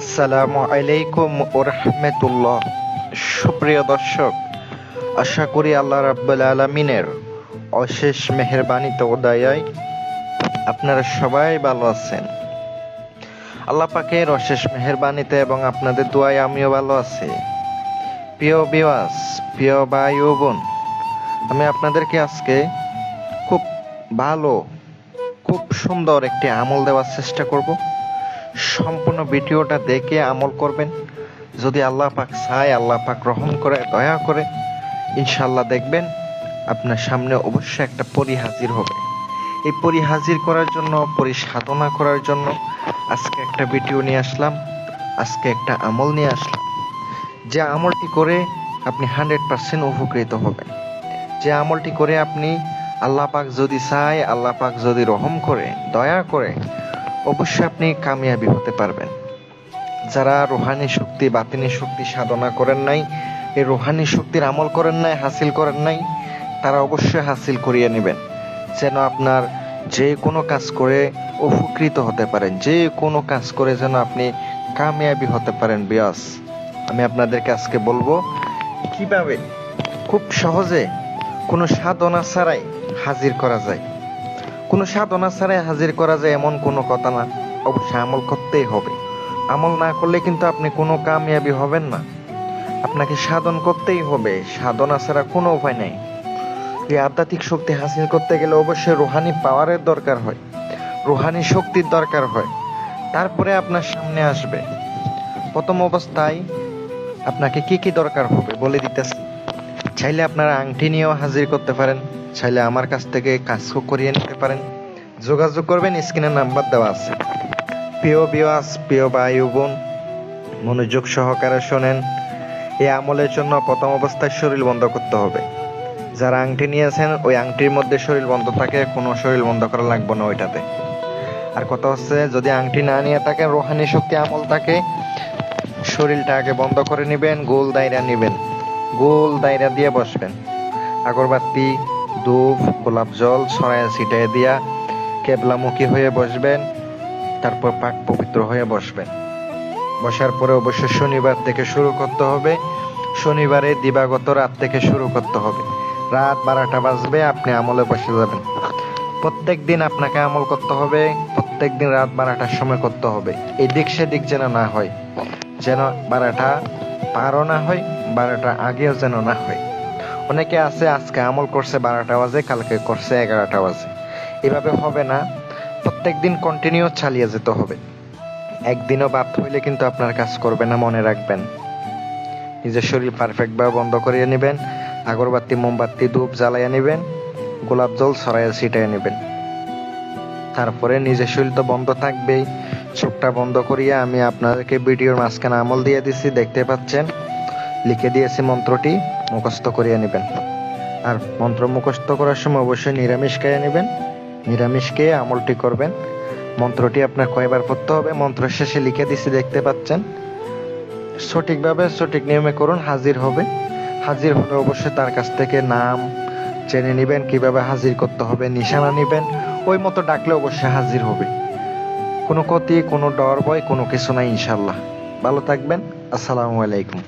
আসসালামু আলাইকুম ও রহমতুল্লাহ। সুপ্রিয় দর্শক, আশা করি আল্লাহ রাব্বুল আলমিনের অশেষ মেহরবানিতে ও দয়ায় আপনারা সবাই ভালো আছেন। আল্লাহ পাকের অশেষ মেহরবানিতে এবং আপনাদের দোয়ায় আমিও ভালো আছি। প্রিয় বিওয়াস প্রিয় ভাই ও বোন, আমি আপনাদেরকে আজকে খুব ভালো, খুব সুন্দর একটি আমল দেওয়ার চেষ্টা করব। সম্পূর্ণ ভিডিওটা দেখে আমল করবেন। যদি আল্লাহ পাক চায়, আল্লাহ পাক রহম করে, দয়া করে ইনশাল্লাহ দেখবেন আপনার সামনে অবশ্যই একটা পরি হাজির হবে। এই পরি হাজির করার জন্য, পরি সাধনা করার জন্য আজকে একটা ভিডিও নিয়ে আসলাম, আজকে একটা আমল নিয়ে আসলাম। যে আমলটি করে আপনি হান্ড্রেড পার্সেন্ট উপকৃত হবেন। যে আমলটি করে আপনি আল্লাহ পাক যদি চায়, আল্লাহ পাক যদি রহম করে, দয়া করে অবশ্যই আপনি কামিয়াবি হতে পারবেন। যারা রোহানি শক্তি, বাতিনি শক্তি সাধনা করেন নাই, এই রোহানি শক্তির আমল করেন নাই, হাসিল করেন নাই, তারা অবশ্যই হাসিল করিয়ে নেবেন। যেন আপনার যে কোনো কাজ করে উপকৃত হতে পারেন, যে কোনো কাজ করে যেন আপনি কামিয়াবি হতে পারেন, বিয়াস। আমি আপনাদেরকে আজকে বলব, কীভাবে? খুব সহজে কোনো সাধনা ছাড়াই হাজির করা যায়। কোনো সাধনা ছাড়াই হাজির করা যায় এমন কোনো কথা না। অবশ্যই আমল করতেই হবে। আমল না করলে কিন্তু আপনি কোনো কামিয়াবি হবেন না। আপনাকে সাধন করতেই হবে। সাধনা ছাড়া কোনো উপায় নেই। এই আধ্যাত্মিক শক্তি হাসিল করতে গেলে অবশ্যই রুহানি পাওয়ারের দরকার হয়। রুহানি শক্তির দরকার হয়। তারপরে আপনার সামনে আসবে। প্রথম অবস্থায় আপনাকে কি কি দরকার হবে বলে দিতেছি। চাইলে আপনারা আংটি নিয়েও হাজির করতে পারেন। চাইলে আমার কাছ থেকে কাজও করিয়ে নিতে পারেন। যোগাযোগ করবেন, স্ক্রিনে নাম্বার দেওয়া আছে। প্রিয় বিওয়াস প্রিয় বায়ু বোন, মনোযোগ সহকারে শোনেন। এই আমলের জন্য প্রথম অবস্থায় শরীর বন্ধ করতে হবে। যারা আংটি নিয়েছেন, ওই আংটির মধ্যে শরীর বন্ধ থাকে, কোনো শরীর বন্ধ করা লাগবে না ওইটাতে। আর কথা হচ্ছে, যদি আংটি না নিয়ে থাকেন, রোহানি শক্তি আমল থাকে, শরীরটা আগে বন্ধ করে নেবেন, গোল দায়রা নেবেন। গোল দায়রা দিয়ে বসবেন। আগরবাতি ধূপ গোলাপ জল ছড়ায় ছিটায় দিয়া কেবলামুখী হয়ে বসবেন, তারপর পাক পবিত্র হয়ে বসবেন। বসার পরে অবশ্য শনিবার থেকে শুরু করতে হবে। শনিবারে দিবাগত রাত থেকে শুরু করতে হবে। রাত বারোটা বাজবে, আপনি আমলে বসে যাবেন। প্রত্যেক দিন আপনাকে আমল করতে হবে, প্রত্যেক দিন রাত বারোটার সময় করতে হবে। এই দিক সেদিক যেন না হয়, যেন বারোটা পারও না হয়, বারোটা আগেও যেন না হয়। অনেকে আছে আজকে আমল করছে বারোটা বাজে, কালকে করছে এগারোটা বাজে। এভাবে হবে না। প্রত্যেক দিন কন্টিনিউ চালিয়ে যেতে হবে। একদিনও বাদ হইলে কিন্তু আপনার কাজ করবে না, মনে রাখবেন। নিজের শরীর পারফেক্টভাবে বন্ধ করিয়ে নেবেন, আগরবাতি, মোমবাতি, ধূপ জ্বালাইয়া নেবেন, গোলাপ জল ছড়াইয়া ছিটাইয়া নেবেন। তারপরে নিজের শরীর তো বন্ধ থাকবেই। চোখটা বন্ধ করিয়া আমি আপনাদেরকে ভিডিওর মাঝখানে আমল দিয়ে দিছি, দেখতে পাচ্ছেন। লিখে দিয়েছি মন্ত্রটি, মুখস্থ করিয়ে নেবেন। আর মন্ত্র মুখস্থ করার সময় অবশ্যই নিরামিষ খেয়ে নেবেন। নিরামিষ খেয়ে আমলটি করবেন। মন্ত্রটি আপনার কয়বার পড়তে হবে, মন্ত্র শেষে লিখে দিছি, দেখতে পাচ্ছেন? সঠিকভাবে সঠিক নিয়মে করুন, হাজির হবে। হাজির হলে অবশ্যই তার কাছ থেকে নাম জেনে নেবেন, কীভাবে হাজির করতে হবে, নিশানা নেবেন। ওই মতো ডাকলে অবশ্যই হাজির হবে। কোনো ক্ষতি, কোনো ডর, ভয়, কোনো কিছু নাই ইনশাল্লাহ ভালো থাকবেন। আসসালামু আলাইকুম।